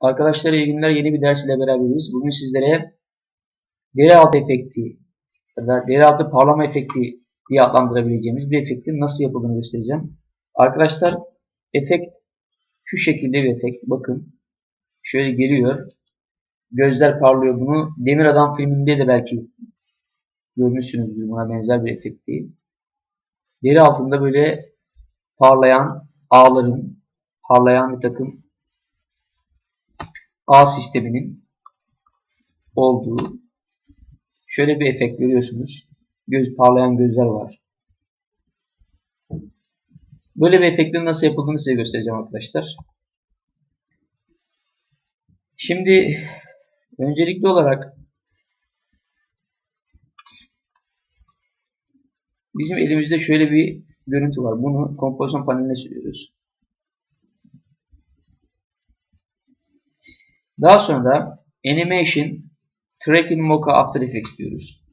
Arkadaşlar iyi günler. Yeni bir ders ile beraberiz. Bugün sizlere deri altı efekti ya da deri altı parlama efekti diye adlandırabileceğimiz bir efektin nasıl yapıldığını göstereceğim. Arkadaşlar efekt şu şekilde bir efekt. Bakın şöyle geliyor. Gözler parlıyor. Bunu Demir Adam filminde de belki görmüşsünüzdür. Buna benzer bir efekt değil. Deri altında böyle parlayan ağların parlayan bir takım ağ sisteminin olduğu şöyle bir efekt görüyorsunuz. Göz, parlayan gözler var. Böyle bir efektin nasıl yapıldığını size göstereceğim arkadaşlar. Şimdi öncelikli olarak bizim elimizde şöyle bir görüntü var. Bunu kompozisyon paneline sürüyoruz. Daha sonra Animation Tracking Mocha After Effects diyoruz.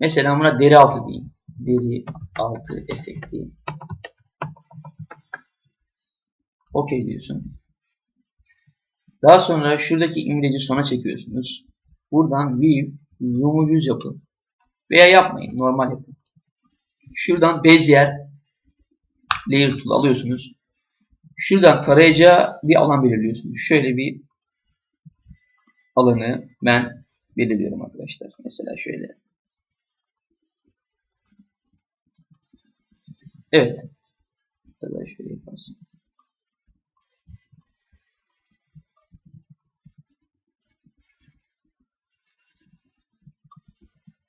Mesela buna deri altı diyeyim. Deri altı efekti. OK diyorsun. Daha sonra şuradaki imleci sona çekiyorsunuz. Buradan View, Zoom'u 100 yapın. Veya yapmayın. Normal yapın. Şuradan Bezier Layer Tool alıyorsunuz. Şuradan tarayacağı bir alan belirliyorsunuz. Şöyle bir alanı ben belirliyorum arkadaşlar. Mesela şöyle. Evet. Şöyle yaparsın.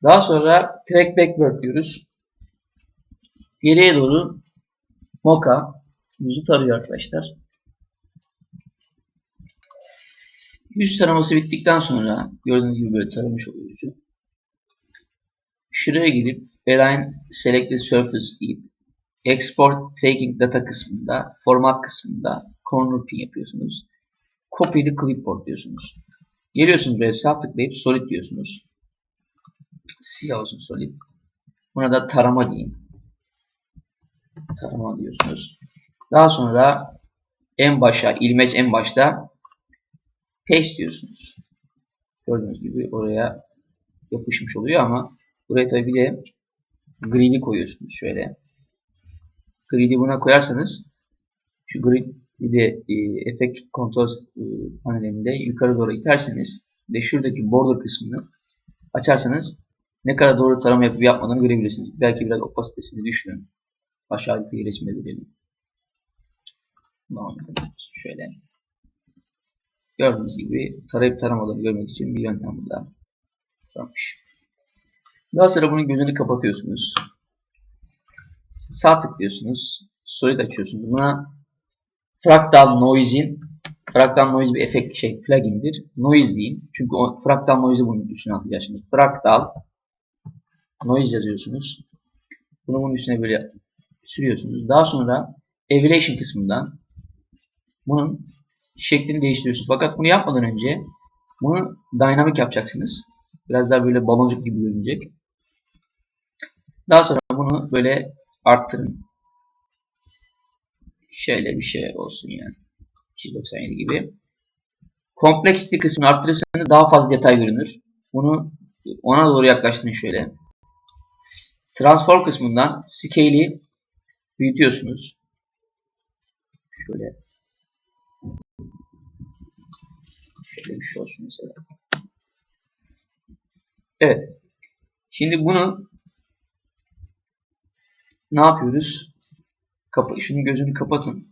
Daha sonra track backward diyoruz. Geriye doğru Mocha yüzü tarıyor arkadaşlar. Yüz taraması bittikten sonra gördüğünüz gibi böyle taramış oluyor yüzü. Şuraya gelip Align Selected Surface deyip Export Taking Data kısmında, Format kısmında Corner Pin yapıyorsunuz. Copy the Clipboard diyorsunuz. Geliyorsunuz buraya sağ tıklayıp Solid diyorsunuz. Siyah olsun Solid. Buna da tarama diyeyim. Tarama diyorsunuz. Daha sonra en başa, ilmeç en başta paste diyorsunuz. Gördüğünüz gibi oraya yapışmış oluyor ama buraya tabi bir de grid'i koyuyorsunuz şöyle. Grid'i buna koyarsanız şu grid'i de e, efekt kontrol e, panelinde yukarı doğru iterseniz ve şuradaki border kısmını açarsanız ne kadar doğru tarama yapıp yapmadığını görebilirsiniz. Belki biraz opasitesini düşünün. Aşağıdaki resme verelim. Şöyle. Gördüğünüz gibi tarayıp taramaları görmek için bir yöntem burada varmış. Daha sonra bunun gözünü kapatıyorsunuz. Sağ tıklıyorsunuz. Solid açıyorsunuz. Buna Fractal Noise'in Fractal Noise bir efekt şey plugin'dir. Noise diyeyim. Çünkü o Fractal Noise'i bunun üstüne atacağız şimdi. Fractal Noise yazıyorsunuz. Bunu bunun üstüne böyle sürüyorsunuz. Daha sonra Evaluation kısmından bunun şeklini değiştiriyorsunuz. Fakat bunu yapmadan önce bunu dynamic yapacaksınız. Biraz daha böyle baloncuk gibi görünecek. Daha sonra bunu böyle arttırın. Şöyle bir şey olsun yani. 297 gibi. Complexity kısmını arttırırsanız daha fazla detay görünür. Bunu ona doğru yaklaştırın şöyle. Transform kısmından scale'i büyütüyorsunuz. Şöyle. Şöyle bir şey olsun mesela. Evet. Şimdi bunu ne yapıyoruz? Kapa şunun gözünü kapatın.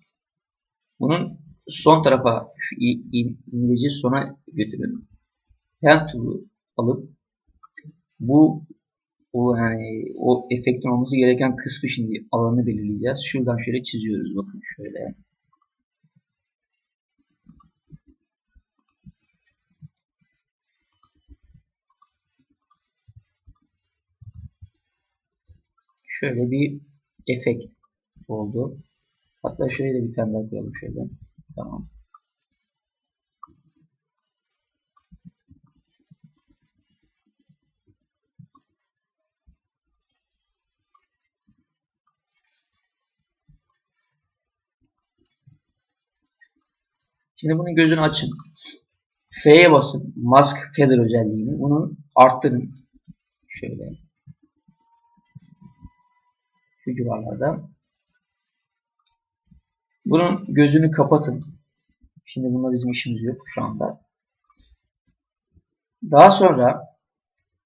Bunun son tarafa şu imleci sona götürün. Pen tool'u alıp bu o yani o efektin olması gereken kısmı şimdi alanı belirleyeceğiz. Şuradan şöyle çiziyoruz bakın şöyle. Şöyle bir efekt oldu. Hatta şöyle de bir tane daha koyalım şöyle. Tamam. Şimdi bunun gözünü açın. F'ye basın. Mask feather özelliğini. Bunu arttırın. Şöyle. Şu civarlarda. Bunun gözünü kapatın. Şimdi bununla bizim işimiz yok şu anda. Daha sonra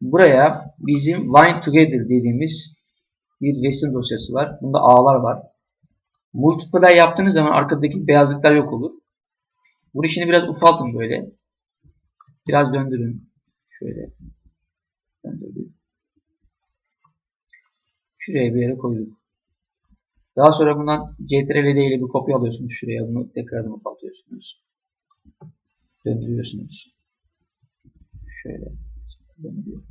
buraya bizim Wine Together dediğimiz bir resim dosyası var. Bunda ağlar var. Multiply yaptığınız zaman arkadaki beyazlıklar yok olur. Şimdi biraz ufaltın böyle. Biraz döndürün. Şöyle. Döndürdük. Şuraya bir yere koyduk. Daha sonra bundan CTRL ile bir kopya alıyorsunuz şuraya. Bunu tekrardan ufaltıyorsunuz. Döndürüyorsunuz. Şöyle. Döndürüyor.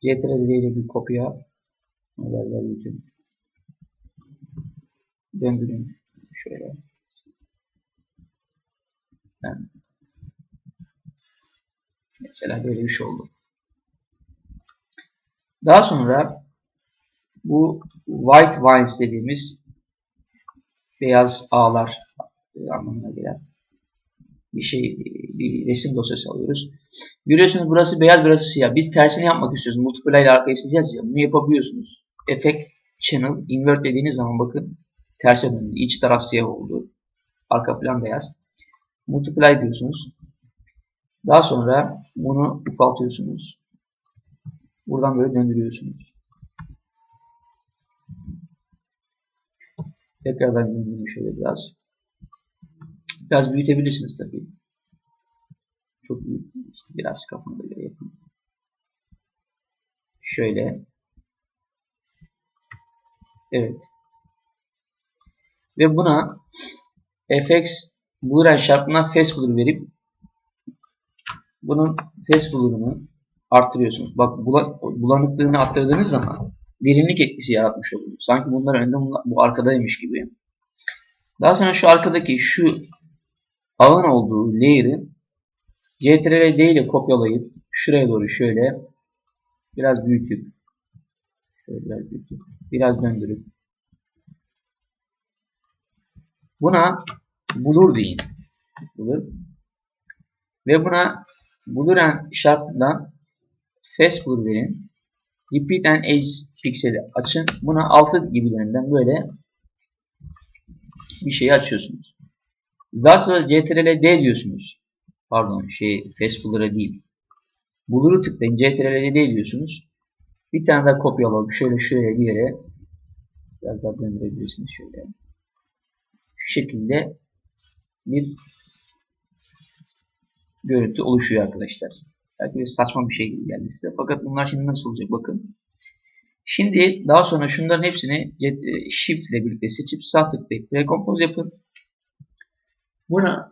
CTRL ile bir kopya. Bütün. Döndürün. Şöyle. Ben mesela böyle bir şey oldu. Daha sonra bu white vines dediğimiz beyaz ağlar anlamına gelen bir şey bir resim dosyası alıyoruz. Görüyorsunuz burası beyaz burası siyah. Biz tersini yapmak istiyoruz. Multiply ile arkaya sileceğiz ya. Bunu yapabiliyorsunuz. Effect Channel Invert dediğiniz zaman bakın terse döndü. İç taraf siyah oldu. Arka plan beyaz. Multiply diyorsunuz. Daha sonra bunu ufaltıyorsunuz. Buradan böyle döndürüyorsunuz. Tekrardan döndürün şöyle biraz. Biraz büyütebilirsiniz tabii. Çok büyük. İşte biraz kafanıza göre yapın. Şöyle. Evet. Ve buna fx Boolean şartına fast blur verip bunun fast blur'unu arttırıyorsunuz. Bak bulanıklığını arttırdığınız zaman derinlik etkisi yaratmış oluyor. Sanki bunlar önde bu arkadaymış gibi. Daha sonra şu arkadaki şu ağın olduğu layer'ı CTRL D ile kopyalayıp şuraya doğru şöyle biraz büyütüp şöyle biraz büyütüp biraz döndürüp buna bulur deyin. Bulur. Ve buna buluren şartından fast blur verin. Repeat and edge pikseli açın. Buna 6 gibilerinden böyle bir şeyi açıyorsunuz. Daha sonra CTRL D diyorsunuz. Pardon şey fast blur'a değil. Blur'u tıklayın CTRL D diyorsunuz. Bir tane daha kopyalayıp şöyle şuraya bir yere biraz daha döndürebilirsiniz şöyle. Şu şekilde bir görüntü oluşuyor arkadaşlar. Belki bir saçma bir şey gibi geldi size. Fakat bunlar şimdi nasıl olacak bakın. Şimdi daha sonra şunların hepsini e, Shift ile birlikte seçip sağ tıklayıp Recompose yapın. Buna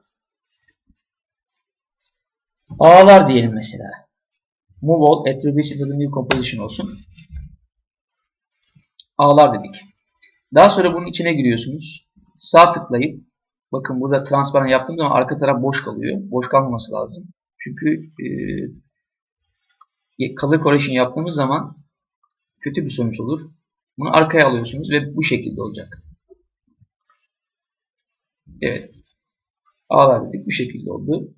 ağlar diyelim mesela. Move all attributes into the new composition olsun. Ağlar dedik. Daha sonra bunun içine giriyorsunuz. Sağ tıklayıp bakın burada transparan yaptığım zaman arka taraf boş kalıyor. Boş kalmaması lazım. Çünkü e, color correction yaptığımız zaman kötü bir sonuç olur. Bunu arkaya alıyorsunuz ve bu şekilde olacak. Evet. A'lar dedik bu şekilde oldu.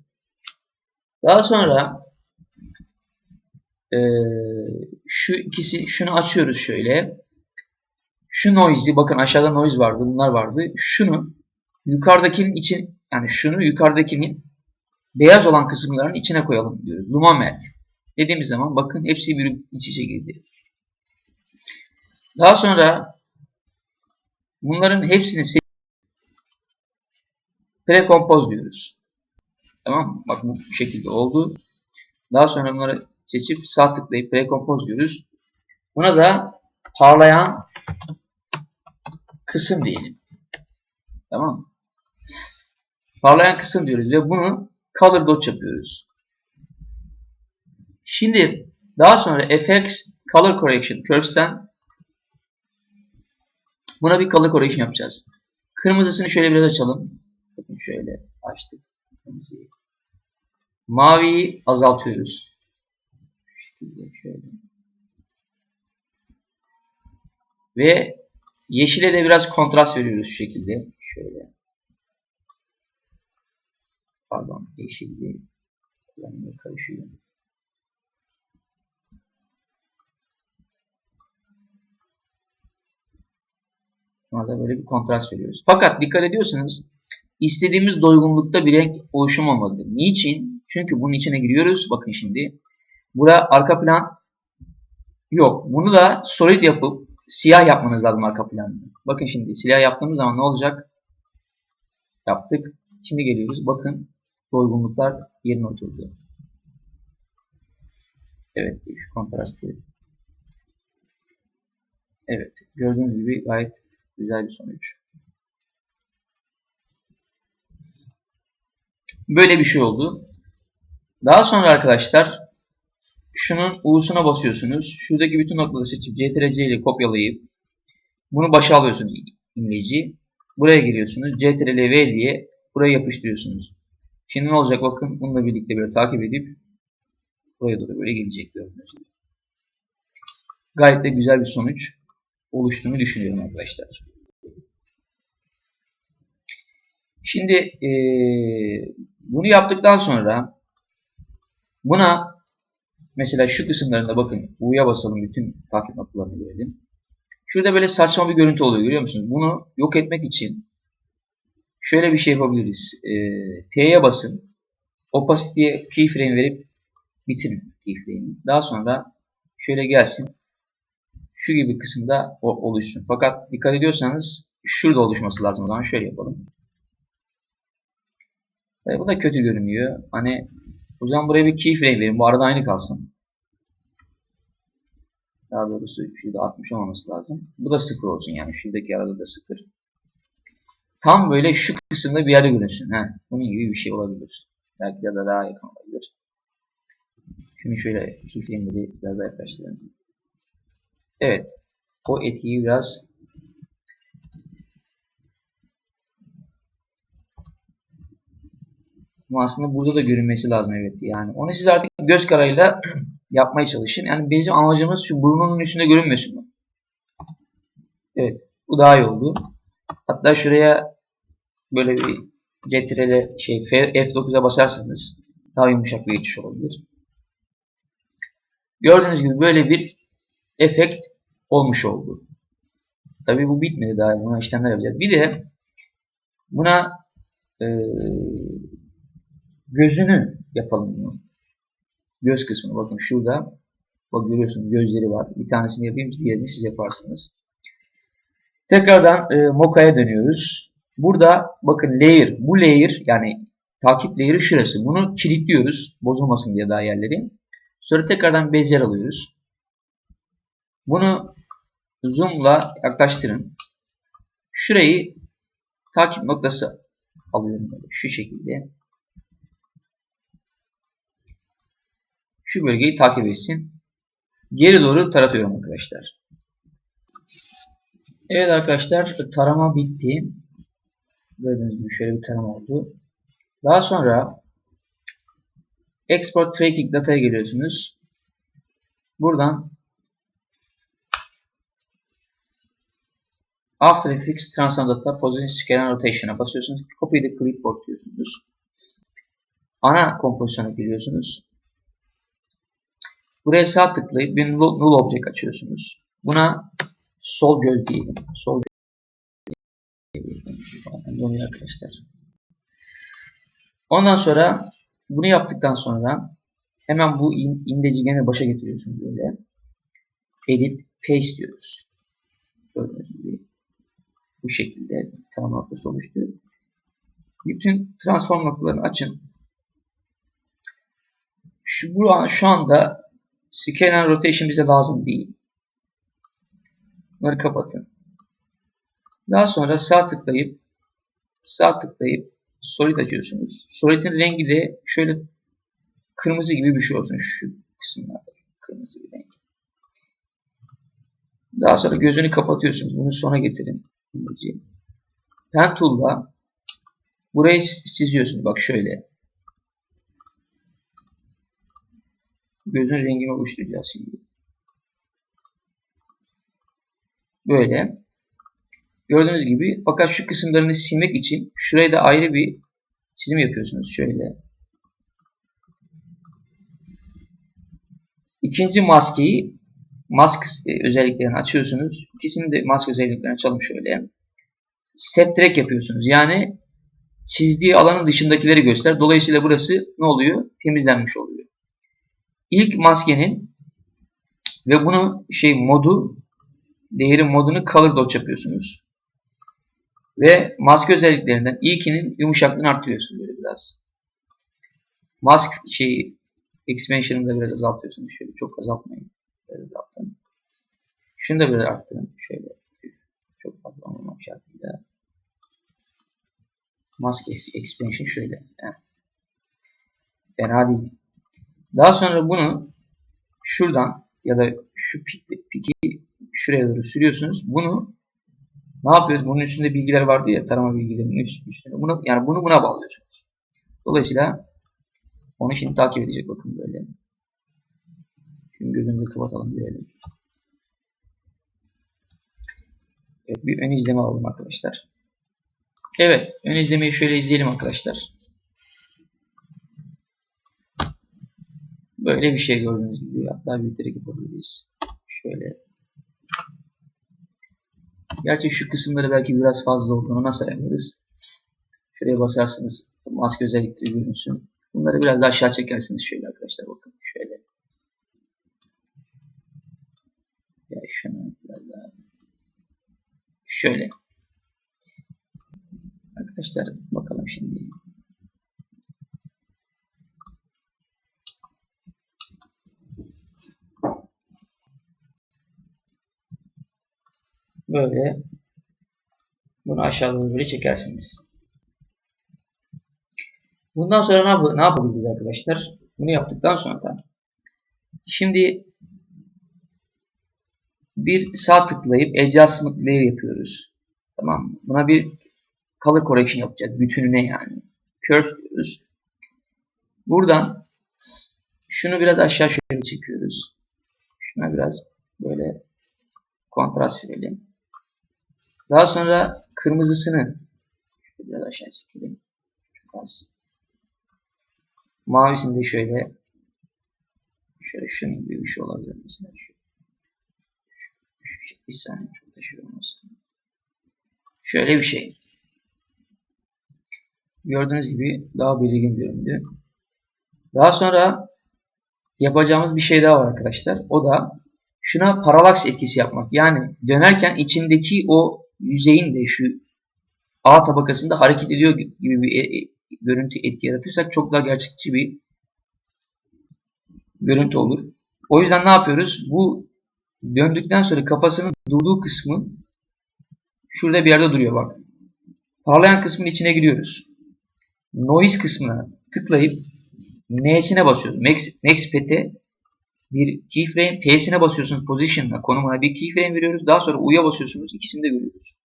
Daha sonra e, şu ikisi şunu açıyoruz şöyle. Şu noise'i bakın aşağıda noise vardı bunlar vardı. Şunu yukarıdakinin için yani şunu yukarıdakinin beyaz olan kısımların içine koyalım diyoruz. Lumamet. Dediğimiz zaman bakın hepsi bir iç içe girdi. Daha sonra bunların hepsini prekompoz diyoruz. Tamam Bak bu şekilde oldu. Daha sonra bunları seçip sağ tıklayıp prekompoz diyoruz. Buna da parlayan kısım diyelim. Tamam Parlayan kısım diyoruz ve bunu color dodge yapıyoruz. Şimdi daha sonra FX Color Correction Curves'ten buna bir color correction yapacağız. Kırmızısını şöyle biraz açalım. Bakın şöyle açtık. Maviyi azaltıyoruz. Şu şekilde şöyle. Ve yeşile de biraz kontrast veriyoruz şu şekilde. Şöyle. Pardon yeşilli. Kullanımda karışıyor. Buna böyle bir kontrast veriyoruz. Fakat dikkat ediyorsanız istediğimiz doygunlukta bir renk oluşum olmadı. Niçin? Çünkü bunun içine giriyoruz. Bakın şimdi. Burada arka plan yok. Bunu da solid yapıp siyah yapmanız lazım arka planını. Bakın şimdi siyah yaptığımız zaman ne olacak? Yaptık. Şimdi geliyoruz. Bakın doygunluklar yerine oturdu. Evet. Şu kontrastı. Evet. Gördüğünüz gibi gayet güzel bir sonuç. Böyle bir şey oldu. Daha sonra arkadaşlar şunun U'suna basıyorsunuz. Şuradaki bütün noktaları seçip CTRL-C ile kopyalayıp bunu başa alıyorsunuz imleci. Buraya giriyorsunuz. CTRL-V diye buraya yapıştırıyorsunuz. Şimdi ne olacak bakın. Bununla birlikte böyle takip edip buraya doğru böyle gelecek gördüğünüz gibi. Gayet de güzel bir sonuç oluştuğunu düşünüyorum arkadaşlar. Şimdi e, bunu yaptıktan sonra buna mesela şu kısımlarında bakın U'ya basalım bütün takip noktalarını görelim. Şurada böyle saçma bir görüntü oluyor görüyor musunuz? Bunu yok etmek için şöyle bir şey yapabiliriz. E, T'ye basın. Opacity'ye keyframe verip bitirin keyframe'i. Daha sonra şöyle gelsin. Şu gibi kısımda oluşsun. Fakat dikkat ediyorsanız şurada oluşması lazım. O zaman şöyle yapalım. E, bu da kötü görünüyor. Hani o zaman buraya bir keyframe verin. Bu arada aynı kalsın. Daha doğrusu şurada 60 olmaması lazım. Bu da 0 olsun yani. Şuradaki arada da 0. Tam böyle şu kısımda bir yerde görünsün. Heh, bunun gibi bir şey olabilir. Belki ya da daha yakın olabilir. Şimdi şöyle keyframe'leri biraz daha yaklaştıralım. Evet. O etkiyi biraz Aslında burada da görünmesi lazım evet yani. Onu siz artık göz kararıyla yapmaya çalışın. Yani bizim amacımız şu burnunun üstünde görünmesin bu. Evet. Bu daha iyi oldu. Hatta şuraya böyle bir CTRL şey F9'a basarsanız daha yumuşak bir geçiş olabilir. Gördüğünüz gibi böyle bir efekt olmuş oldu. Tabii bu bitmedi daha. Buna işlemler yapacağız. Bir de buna e, gözünü yapalım bunu. Göz kısmını bakın şurada. Bak görüyorsunuz gözleri var. Bir tanesini yapayım, diğerini siz yaparsınız. Tekrardan e, Moka'ya dönüyoruz. Burada bakın layer, bu layer yani takip layer'ı şurası. Bunu kilitliyoruz. Bozulmasın diye daha yerleri. Sonra tekrardan bezier alıyoruz. Bunu zoom'la yaklaştırın. Şurayı takip noktası alıyorum şu şekilde. Şu bölgeyi takip etsin. Geri doğru taratıyorum arkadaşlar. Evet arkadaşlar tarama bitti. Gördüğünüz gibi şöyle bir tarama oldu. Daha sonra Export Tracking Data'ya geliyorsunuz. Buradan After Effects Transform Data Position Scale Rotation'a basıyorsunuz. Copy the Clipboard diyorsunuz. Ana kompozisyona giriyorsunuz. Buraya sağ tıklayıp bir null, object açıyorsunuz. Buna sol göz diyelim. Sol göz arkadaşlar. Ondan sonra bunu yaptıktan sonra hemen bu indeci gene başa getiriyorsunuz böyle. Edit, paste diyoruz. Gördüğünüz gibi bu şekilde tanım noktası oluştu. Bütün transform noktalarını açın. Şu, şu anda Scale and Rotation bize lazım değil. Bunları kapatın. Daha sonra sağ tıklayıp sağ tıklayıp Solid açıyorsunuz. Solid'in rengi de şöyle kırmızı gibi bir şey olsun şu kısımlarda. Kırmızı bir renk. Daha sonra gözünü kapatıyorsunuz. Bunu sona getirin. Pen tool'la burayı çiziyorsunuz. Bak şöyle. Gözün rengini oluşturacağız şimdi. Böyle. Gördüğünüz gibi fakat şu kısımlarını silmek için şuraya da ayrı bir çizim yapıyorsunuz. Şöyle. İkinci maskeyi mask e, özelliklerini açıyorsunuz. İkisini de mask özelliklerini açalım şöyle. Subtract yapıyorsunuz. Yani çizdiği alanın dışındakileri göster. Dolayısıyla burası ne oluyor? Temizlenmiş oluyor. İlk maskenin ve bunu şey modu değeri modunu color dodge yapıyorsunuz. Ve maske özelliklerinden ilkinin yumuşaklığını artırıyorsunuz böyle biraz. Mask şey expansion'ını da biraz azaltıyorsunuz. Şöyle çok azaltmayın. Biraz azaltın. Şunu da biraz arttırın. Şöyle çok fazla olmamak şartıyla. Mask expansion şöyle. Heh. Fena değil. Daha sonra bunu şuradan ya da şu piki şuraya doğru sürüyorsunuz. Bunu ne yapıyoruz? Bunun üstünde bilgiler vardı ya tarama bilgilerinin üst, üstünde. Bunu, yani bunu buna bağlıyorsunuz. Dolayısıyla onu şimdi takip edecek bakın böyle. Şimdi gözümüzü kapatalım görelim. Evet bir ön izleme alalım arkadaşlar. Evet ön izlemeyi şöyle izleyelim arkadaşlar. Böyle bir şey gördüğünüz gibi hatta büyüterek yapabiliriz. Şöyle. Gerçi şu kısımları belki biraz fazla olduğunu nasıl ayarlarız? Şuraya basarsınız maske özellikleri görünsün. Bunları biraz daha aşağı çekersiniz şöyle arkadaşlar bakın şöyle. Ya şunu biraz daha şöyle. Arkadaşlar bakalım şimdi. Böyle bunu aşağı doğru böyle çekersiniz. Bundan sonra ne, ne yapabiliriz arkadaşlar? Bunu yaptıktan sonra şimdi bir sağ tıklayıp adjustment layer yapıyoruz. Tamam mı? Buna bir color correction yapacağız. Bütününe yani. Curve diyoruz. Buradan şunu biraz aşağı şöyle çekiyoruz. Şuna biraz böyle kontrast verelim. Daha sonra kırmızısını biraz aşağı çekelim. Çok az. Mavisini de şöyle şöyle şunun gibi bir şey olabilir mesela. Şu, şu, bir saniye çok da şey olmasın. Şöyle bir şey. Gördüğünüz gibi daha belirgin göründü. Daha sonra yapacağımız bir şey daha var arkadaşlar. O da şuna paralaks etkisi yapmak. Yani dönerken içindeki o yüzeyin de şu A tabakasında hareket ediyor gibi bir e, e, görüntü etki yaratırsak çok daha gerçekçi bir görüntü olur. O yüzden ne yapıyoruz? Bu döndükten sonra kafasının durduğu kısmı şurada bir yerde duruyor bak. Parlayan kısmın içine giriyoruz. Noise kısmına tıklayıp M'sine basıyoruz. Max, Max Pet'e bir keyframe, P'sine basıyorsunuz position'la konumuna bir keyframe veriyoruz. Daha sonra U'ya basıyorsunuz. İkisini de görüyoruz.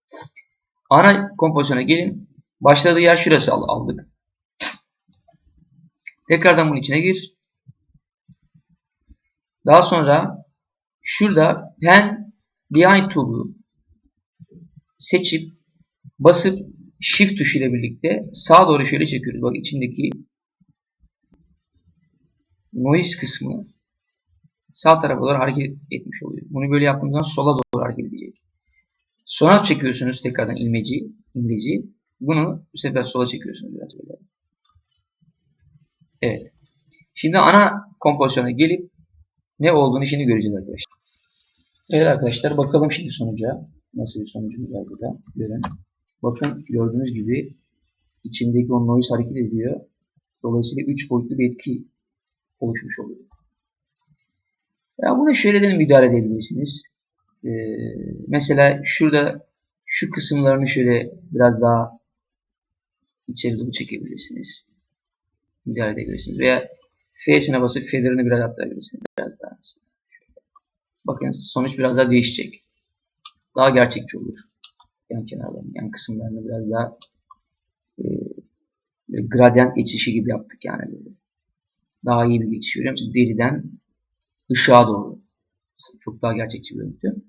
Ana kompozisyona gelin. Başladığı yer şurası aldık. Tekrardan bunun içine gir. Daha sonra şurada pen behind tool'u seçip basıp shift tuşu ile birlikte sağa doğru şöyle çekiyoruz. Bak içindeki noise kısmı sağ tarafa doğru hareket etmiş oluyor. Bunu böyle yaptığımızda sola doğru hareket edecek. Sonra çekiyorsunuz tekrardan ilmeci, imleci. Bunu bu sefer sola çekiyorsunuz biraz böyle. Evet. Şimdi ana kompozisyona gelip ne olduğunu şimdi göreceğiz arkadaşlar. Evet arkadaşlar bakalım şimdi sonuca. Nasıl bir sonucumuz var burada. Görün. Bakın gördüğünüz gibi içindeki o noise hareket ediyor. Dolayısıyla 3 boyutlu bir etki oluşmuş oluyor. Ya bunu şöyle de müdahale edebilirsiniz. Ee, mesela şurada şu kısımlarını şöyle biraz daha içeri doğru çekebilirsiniz. Müdahale edebilirsiniz. Veya F'sine basıp feather'ını biraz arttırabilirsiniz. Biraz daha mesela. Bakın sonuç biraz daha değişecek. Daha gerçekçi olur. Yan kenarlarını, yan kısımlarını biraz daha e, gradient geçişi gibi yaptık yani böyle. Daha iyi bir geçiş görüyor musunuz? Deriden ışığa doğru. Çok daha gerçekçi bir görüntü.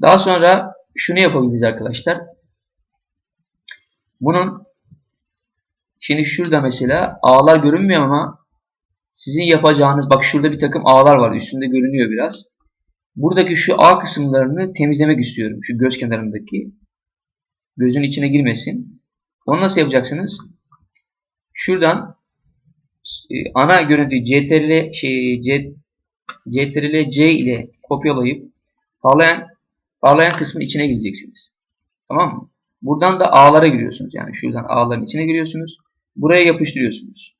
Daha sonra şunu yapabiliriz arkadaşlar. Bunun şimdi şurada mesela ağlar görünmüyor ama sizin yapacağınız bak şurada bir takım ağlar var üstünde görünüyor biraz. Buradaki şu ağ kısımlarını temizlemek istiyorum. Şu göz kenarındaki. Gözün içine girmesin. Onu nasıl yapacaksınız? Şuradan e, ana görüntüyü CTRL şey C, CTRL C ile kopyalayıp parlayan parlayan kısmın içine gireceksiniz. Tamam mı? Buradan da ağlara giriyorsunuz. Yani şuradan ağların içine giriyorsunuz. Buraya yapıştırıyorsunuz.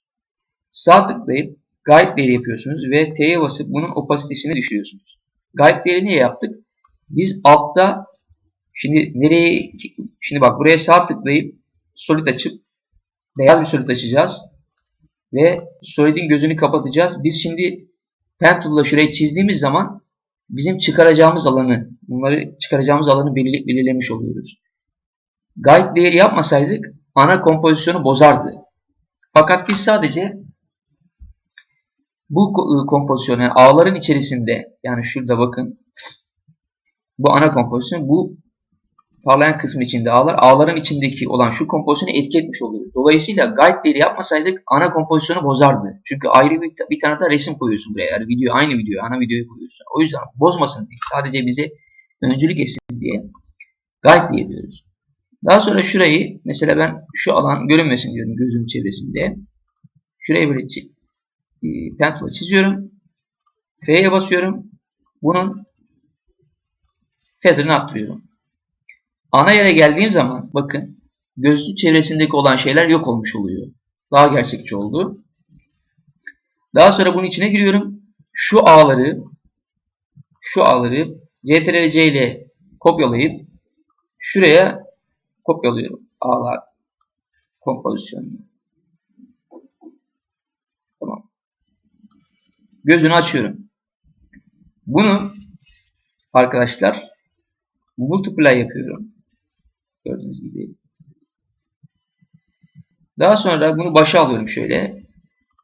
Sağ tıklayıp Guide Layer yapıyorsunuz ve T'ye basıp bunun opasitesini düşürüyorsunuz. Guide Layer'i niye yaptık? Biz altta şimdi nereye şimdi bak buraya sağ tıklayıp Solid açıp beyaz bir Solid açacağız. Ve Solid'in gözünü kapatacağız. Biz şimdi Pen Tool'la şurayı çizdiğimiz zaman bizim çıkaracağımız alanı, bunları çıkaracağımız alanı belir belirlemiş oluyoruz. Guide Layer yapmasaydık ana kompozisyonu bozardı. Fakat biz sadece bu kompozisyon yani ağların içerisinde yani şurada bakın bu ana kompozisyon bu parlayan kısmın içinde ağlar ağların içindeki olan şu kompozisyonu etki etmiş oluyor. Dolayısıyla guide'leri yapmasaydık ana kompozisyonu bozardı. Çünkü ayrı bir, bir tane de resim koyuyorsun buraya. Yani video aynı video ana videoyu koyuyorsun. O yüzden bozmasın diye sadece bize öncülük etsin diye guide diyebiliyoruz. Daha sonra şurayı mesela ben şu alan görünmesin diyorum gözümün çevresinde. Şurayı böyle e, pen çiziyorum. F'ye basıyorum. Bunun feather'ını arttırıyorum. Ana yere geldiğim zaman bakın gözlük çevresindeki olan şeyler yok olmuş oluyor. Daha gerçekçi oldu. Daha sonra bunun içine giriyorum. Şu ağları şu ağları CTRL-C ile kopyalayıp şuraya kopyalıyorum. Ağlar kompozisyonunu. Tamam. Gözünü açıyorum. Bunu arkadaşlar multiply yapıyorum. Gördüğünüz gibi. Daha sonra bunu başa alıyorum şöyle.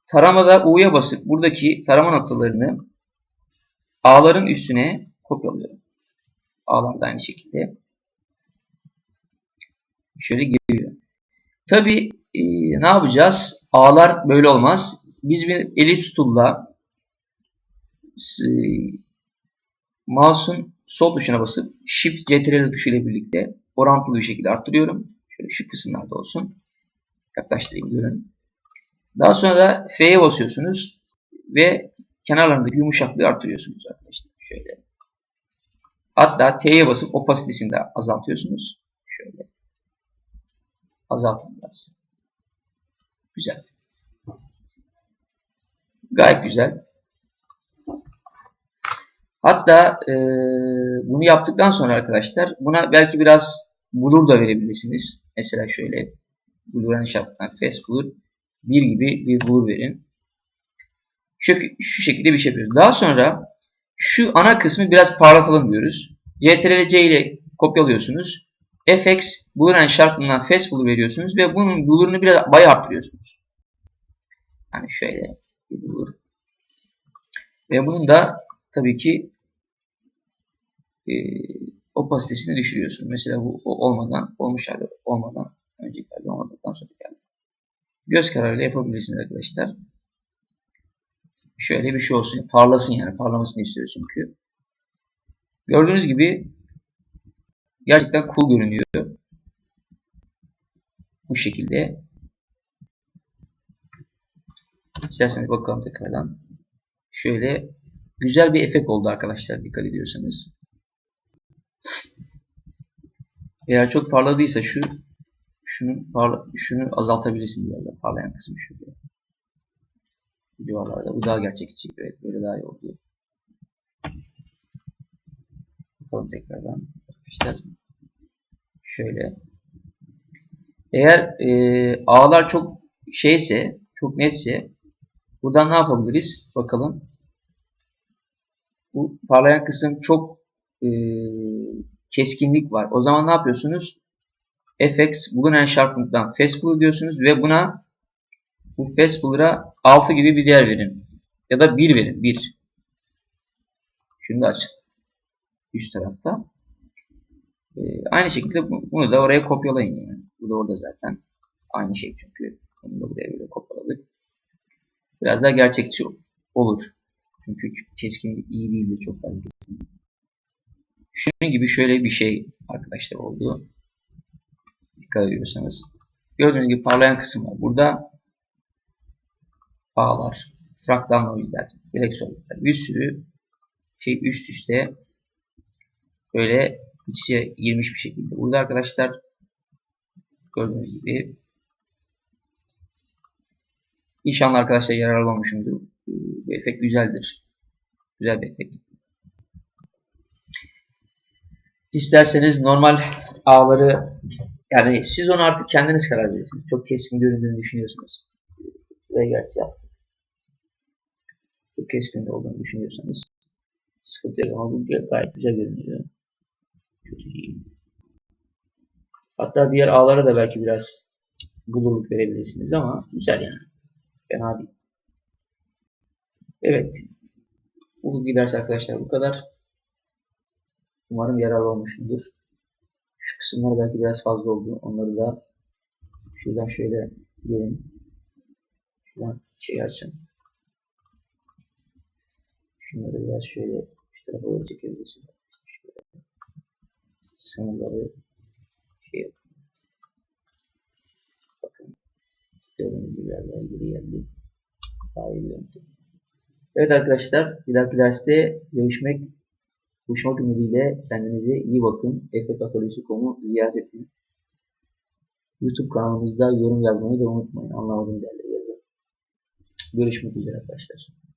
Taramada U'ya basıp buradaki tarama noktalarını A'ların üstüne kopyalıyorum. A'lar da aynı şekilde. Şöyle giriyor. Tabi e, ne yapacağız? A'lar böyle olmaz. Biz bir elips tool'la e, mouse'un sol tuşuna basıp Shift CTRL tuşu ile birlikte orantılı bir şekilde arttırıyorum. Şöyle şu kısımlarda olsun. Yaklaştırayım görün. Daha sonra F'ye basıyorsunuz ve kenarlarındaki yumuşaklığı arttırıyorsunuz arkadaşlar. Şöyle. Hatta T'ye basıp opasitesini de azaltıyorsunuz. Şöyle. Azaltın biraz. Güzel. Gayet güzel. Hatta e, bunu yaptıktan sonra arkadaşlar buna belki biraz blur da verebilirsiniz. Mesela şöyle blur'ın şartından fast blur 1 gibi bir blur verin. Şu, şu şekilde bir şey yapıyoruz. Daha sonra şu ana kısmı biraz parlatalım diyoruz. CTRL-C ile kopyalıyorsunuz. FX blur and sharpen'dan fast blur veriyorsunuz ve bunun blur'unu biraz bayağı arttırıyorsunuz. Yani şöyle bir blur. Ve bunun da tabii ki e, opasitesini düşürüyorsun. Mesela bu olmadan, olmuş hali olmadan, önceki hali olmadıktan sonra geldi. Göz kararıyla yapabilirsiniz arkadaşlar. Şöyle bir şey olsun. Parlasın yani. Parlamasını istiyoruz çünkü. Gördüğünüz gibi gerçekten cool görünüyor. Bu şekilde. İsterseniz bakalım tekrardan. Şöyle güzel bir efekt oldu arkadaşlar dikkat ediyorsanız. Eğer çok parladıysa şu şunu parla, şunu azaltabilirsin biraz da parlayan kısmı şurada. Bu civarlarda. Bu daha gerçekçi. Evet böyle daha iyi oldu. Bakalım tekrardan. İşte şöyle. Eğer e, ağlar çok şeyse, çok netse buradan ne yapabiliriz? Bakalım. Bu parlayan kısım çok e, keskinlik var. O zaman ne yapıyorsunuz? fx bugün sharpened'dan fastball diyorsunuz ve buna bu fastball'a 6 gibi bir değer verin. Ya da 1 verin. 1. Şunu da açın. Üst tarafta. Ee, aynı şekilde bu- bunu da oraya kopyalayın yani. Bu da orada zaten. Aynı şey çünkü. Bunu da buraya böyle kopyaladık. Biraz daha gerçekçi olur. Çünkü keskinlik iyi değildi çok fazla keskinlik. Şunun gibi şöyle bir şey arkadaşlar oldu. Dikkat ediyorsanız. Gördüğünüz gibi parlayan kısım var. Burada bağlar, fraktal noizler, elektrolitler, bir sürü şey üst üste böyle iç içe girmiş bir şekilde. Burada arkadaşlar gördüğünüz gibi İnşallah arkadaşlar yararlı olmuşumdur. Ee, Bu efekt güzeldir. Güzel bir efekt. İsterseniz normal ağları yani siz onu artık kendiniz karar verirsiniz. Çok keskin göründüğünü düşünüyorsunuz. Ve gerçi yaptık. Çok keskin olduğunu düşünüyorsanız sıkıntı yok ama bu gayet güzel görünüyor. Kötü değil. Hatta diğer ağlara da belki biraz bulurluk verebilirsiniz ama güzel yani. Fena değil. Evet. Bugün ders arkadaşlar bu kadar. Umarım yararlı olmuşumdur. Şu kısımlar belki biraz fazla oldu. Onları da şuradan şöyle gelin. Şuradan şey açın. Şunları biraz şöyle şu tarafa doğru çekebilirsiniz. Şöyle. Sınırları şey yapın. Bakın. Gördüğünüz gibi daha geri geldi. Daha iyi görüntü. Evet arkadaşlar bir dahaki derste görüşmek buluşmak ümidiyle kendinize iyi bakın. Efe Katolisi.com'u ziyaret edin. YouTube kanalımızda yorum yazmayı da unutmayın. Anlamadığım yerleri yazın. Görüşmek üzere arkadaşlar.